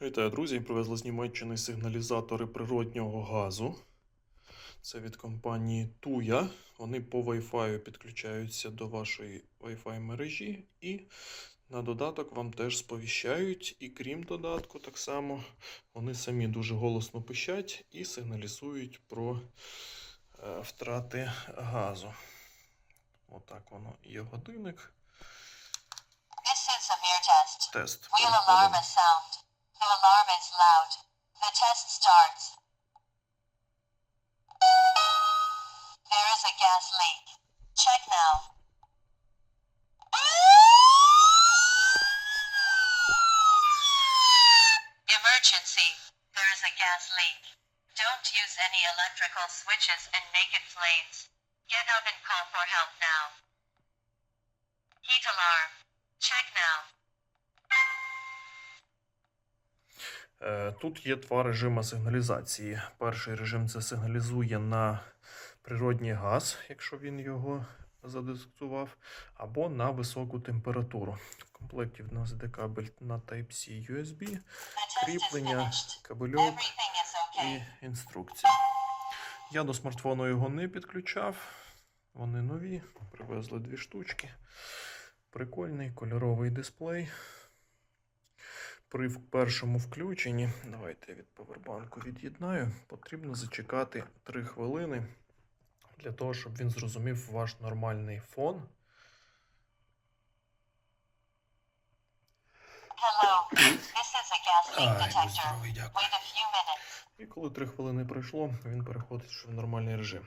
Вітаю, друзі! Привезли з Німеччини сигналізатори природнього газу. Це від компанії Tuya. Вони по Wi-Fi підключаються до вашої Wi-Fi мережі і на додаток вам теж сповіщають. І крім додатку, так само вони самі дуже голосно пищать і сигналізують про е, втрати газу. Отак воно є годинник. Test. Тест. Wheel alarm sound. The alarm is loud. The test starts. There is a gas leak. Check now. Emergency. There is a gas leak. Don't use any electrical switches and naked flames. Get out and call for help now. Heat alarm. Check now. Тут є два режими сигналізації. Перший режим це сигналізує на природній газ, якщо він його задетектував, або на високу температуру. В комплекті в нас йде кабель на Type-C USB, кріплення, кабельок і інструкція. Я до смартфону його не підключав. Вони нові. Привезли дві штучки. Прикольний кольоровий дисплей. При першому включенні, давайте я від повербанку від'єднаю, потрібно зачекати 3 хвилини для того, щоб він зрозумів ваш нормальний фон. Hello. This is a gas leak Ай, detector. здоровий, дякую. Wait a few minutes. І коли 3 хвилини пройшло, він переходить в нормальний режим.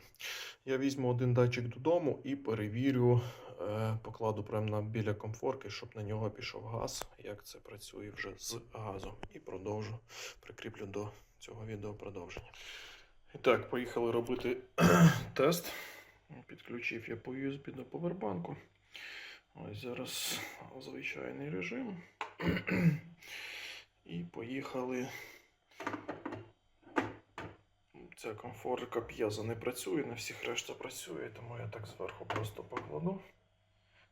Я візьму один датчик додому і перевірю, е, покладу прямо біля комфорки, щоб на нього пішов газ, як це працює вже з газом. І продовжу, прикріплю до цього відео продовження. І так, поїхали робити тест. Підключив я по USB до повербанку. Ось зараз звичайний режим. І поїхали. Ця комфорка п'єза не працює, на всіх решта працює, тому я так зверху просто покладу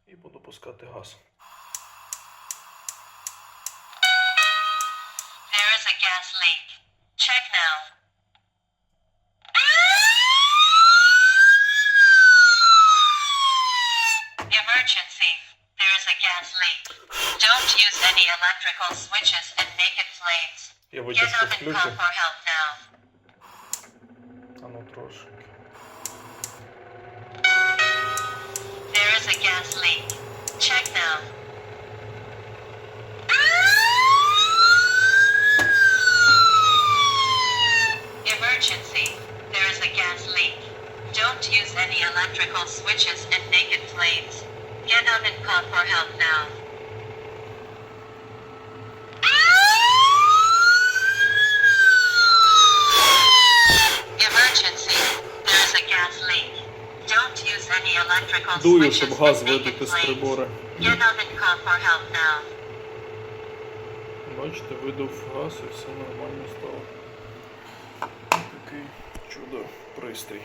і буду пускати газ. There is a gas leak. Check now. Emergency. There is a gas leak. Don't use any electrical switches and naked flames. Я Get витяжку up and call включу. for help now. А ну трошки. There is a gas leak. Check now. Emergency. There is a gas leak. Don't use any electrical switches and naked flames. Get out and call for help now. Дую, щоб газ видати з now. Бачите, видав газ і все нормально стало. Такий чудо пристрій.